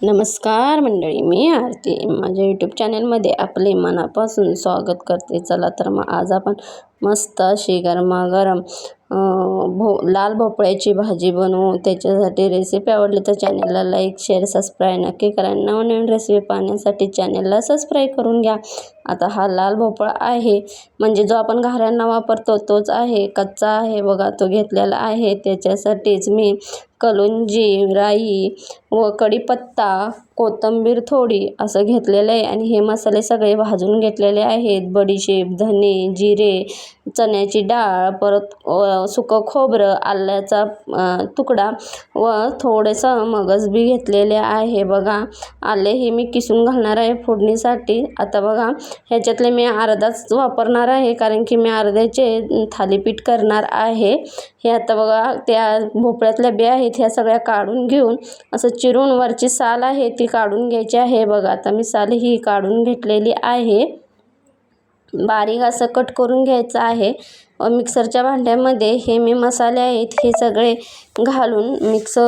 नमस्कार मंडळी मी आरती. माझ्या यूट्यूब चॅनलमध्ये आपले मनापासून स्वागत करते. चला तर मग आज आपण मस्त अशी गरमागरम भो लाल भोपळ्याची भाजी बनवू. त्याच्यासाठी रेसिपी आवडली तर चॅनलला लाईक शेअर सबस्क्राईब नक्की करा. नवनवीन रेसिपी पाहण्यासाठी चॅनलला सबस्क्राईब करून घ्या. आता हा लाल भोपळा आहे. म्हणजे जो आपण घाऱ्यांना वापरतो तोच आहे. कच्चा आहे. बघा तो घेतलेला आहे. त्याच्यासाठीच मी कलुंजी राई व कढीपत्ता कोथिंबीर थोडी असं घेतलेलं आहे. आणि हे मसाले सगळे भाजून घेतलेले आहेत. बडीशेप धने जिरे चण्याची डाळ परत सुकं खोबरं आल्याचा तुकडा व थोडंसं मगज बी घेतलेले आहे. बघा आले हे मी किसून घालणार आहे फोडणीसाठी. आता बघा ह्याच्यातले मी अर्धाच वापरणार आहे कारण की मी अर्ध्याचे थालीपीठ करणार आहे. हे आता बघा त्या भोपळ्यातल्या बिया आहेत ह्या सगळ्या काढून घेऊन असं चिरून वरची साल आहे ती काढून घ्यायची आहे. बघा आता मी साल ही काढून घेतलेली आहे. बारीक असं कट करून घ्यायचं आहे. व मिक्सरच्या भांड्यामध्ये हे मी मसाले आहेत हे सगळे घालून मिक्स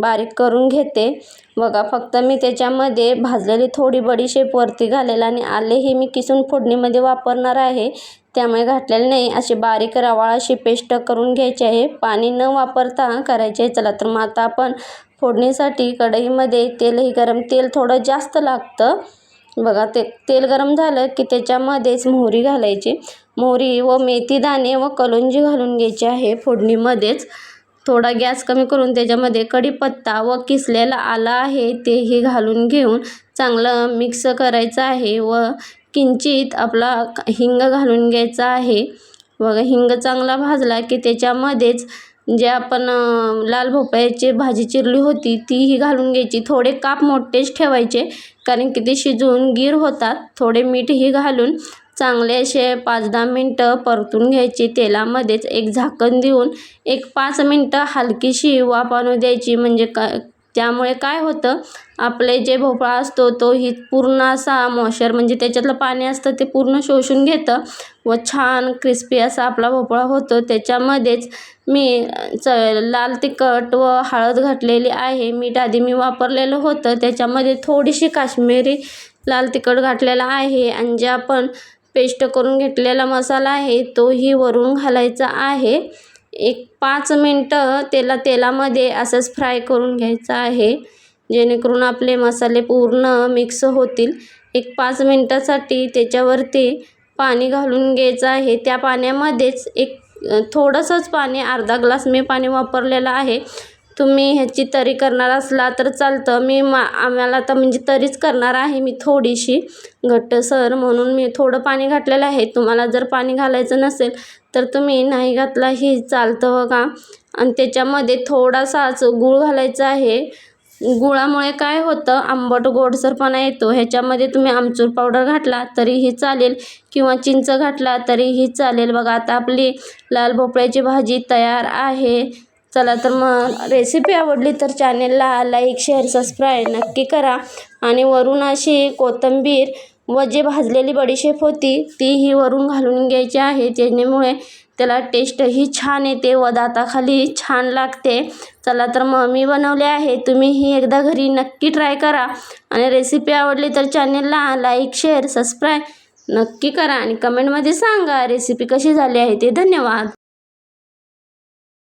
बारीक करून घेते. बघा फक्त मी त्याच्यामध्ये भाजलेली थोडी बडीशेप वरती घालेल आणि आले हे मी किसून फोडणीमध्ये वापरणार आहे. त्यामुळे घातलेले नाही अशी बारीक रवाळ अशी पेस्ट करून घ्यायची आहे. पाणी न वापरता करायचे आहे. चला तर मग आता आपण फोडणीसाठी कढईमध्ये तेलही गरम तेल थोडं जास्त लागतं. बघा ते तेल गरम झालं की त्याच्यामध्येच मोहरी घालायची. मोहरी व मेथी दाणे व कलोंजी घालून घ्यायची आहे फोडणीमध्येच. थोडा गॅस कमी करून त्याच्यामध्ये कढीपत्ता व किसलेला आला आहे तेही घालून घेऊन चांगलं मिक्स करायचं आहे व किंचित आपला हिंग घालून घ्यायचा आहे. बघा हिंग चांगला भाजला की त्याच्यामध्येच जे आपण लाल भोपळ्याची भाजी चिरली होती तीही घालून घ्यायची. थोडे काप मोठेच ठेवायचे कारण की ते शिजवून गीर होतात. थोडे मीठही घालून चांगले असे पाच दहा मिनटं परतून घ्यायची तेलामध्येच. एक झाकण देऊन एक पाच मिनटं हलकीशी वाफ आणू द्यायची. म्हणजे का त्यामुळे काय होतं आपले जे भोपळा असतो तो ही पूर्ण असा मॉशर म्हणजे त्याच्यातलं पाणी असतं ते पूर्ण शोषून घेतं व छान क्रिस्पी असा आपला भोपळा होतो. त्याच्यामध्येच मी च लाल तिखट व हळद घातलेली आहे. मीठ आधी मी वापरलेलं होतं. त्याच्यामध्ये थोडीशी काश्मीरी लाल तिखट घातलेला आहे आणि जे आपण पेस्ट करून घेतलेला मसाला आहे तोही वरून घालायचा आहे. एक पाच मिनटं त्याला तेलामध्ये असंच फ्राय करून घ्यायचं आहे. जेणेकरून आपले मसाले पूर्ण मिक्स होतील. एक पाच मिनटासाठी त्याच्यावरती पाणी घालून घ्यायचं आहे. त्या पाण्यामध्येच एक थोडंसंच पाणी अर्धा ग्लास मी पाणी वापरलेलं आहे. तुम्ही ह्याची तरी करणार असला तर चालतं. मी मा आम्हाला तर म्हणजे तरीच करणार आहे मी थोडीशी. घट्टसर म्हणून मी थोडं पाणी घातलेलं आहे. तुम्हाला जर पाणी घालायचं नसेल तर तुम्ही नाही घातलाही चालतं बघा. आणि त्याच्यामध्ये थोडासाच गूळ घालायचा आहे. गुळामुळे काय होतं आंबट गोडसरपणा येतो. ह्याच्यामध्ये तुम्ही आमचूर पावडर घातला तरीही चालेल किंवा चिंच घातला तरीही चालेल. बघा आता आपली लाल भोपळ्याची भाजी तयार आहे. चला तर मग रेसिपी आवडली तर चॅनेलला लाईक शेअर सबस्क्राईब नक्की करा. आणि वरून अशी कोथिंबीर व जे भाजलेली बडीशेप होती तीही वरून घालून घ्यायची आहे. त्याच्यामुळे त्याला टेस्टही छान येते व दाताखाली छान लागते. चला तर मग मी बनवले आहे. तुम्हीही एकदा घरी नक्की ट्राय करा. आणि रेसिपी आवडली तर चॅनेलला लाईक शेअर सबस्क्राईब नक्की करा. आणि कमेंटमध्ये सांगा रेसिपी कशी झाली आहे ते. धन्यवाद.